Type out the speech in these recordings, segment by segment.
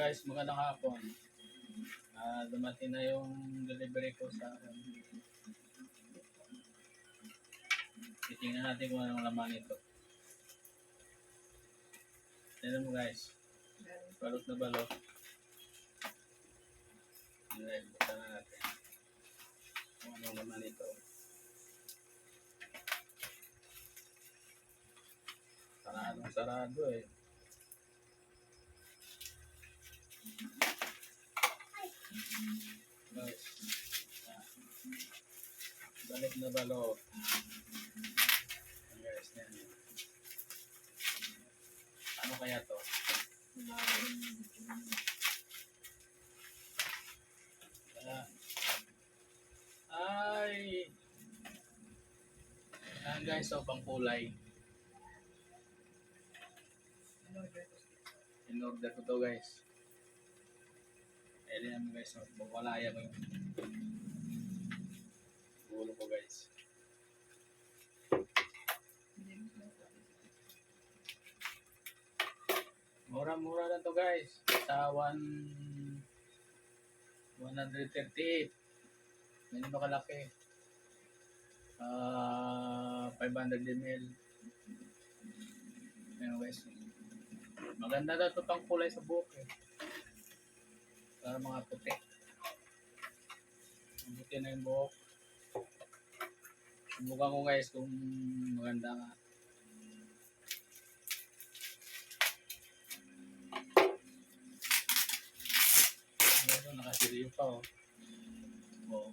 Guys, magandang hapon. Ah, dumating na yung delivery ko sa akin. Titingnan natin kung anong laman ito. Tignan mo guys. Balot na balot. Alright, buksan na natin. Kung anong laman ito. Saradong sarado eh. Balot na balot. Guys. Ano kaya to? Ay. Ayan guys, so pang kulay. In order to guys. Ayan mo guys, so, wala yan mo yung ulo ko guys. Mura-mura lang to guys. Sa 1 138. Ganyan ba kalaki? Ah, 500 ml. Ayan guys. Maganda daw ito pang kulay sa buhok eh. Para mga puti. Mabuti na yung buhok. Subukan ko guys kung maganda nga. Ito, nakasiriyo pa oh. Oh.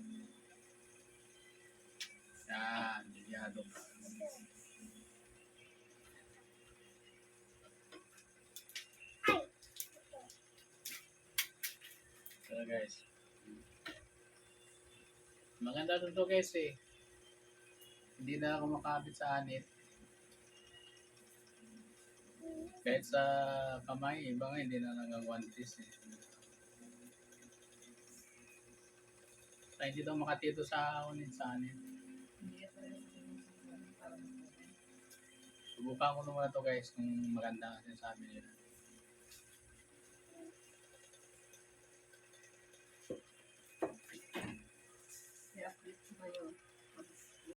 Yan, lilyado pa. Guys. Maganda to to guys eh. Hindi na ako makabit sa anit. Kahit sa kamay, iba nga hindi na hanggang one piece eh. Kaya hindi daw makatito sa unin sa anit. Subukan ko naman to guys kung maganda kasi sabi nila.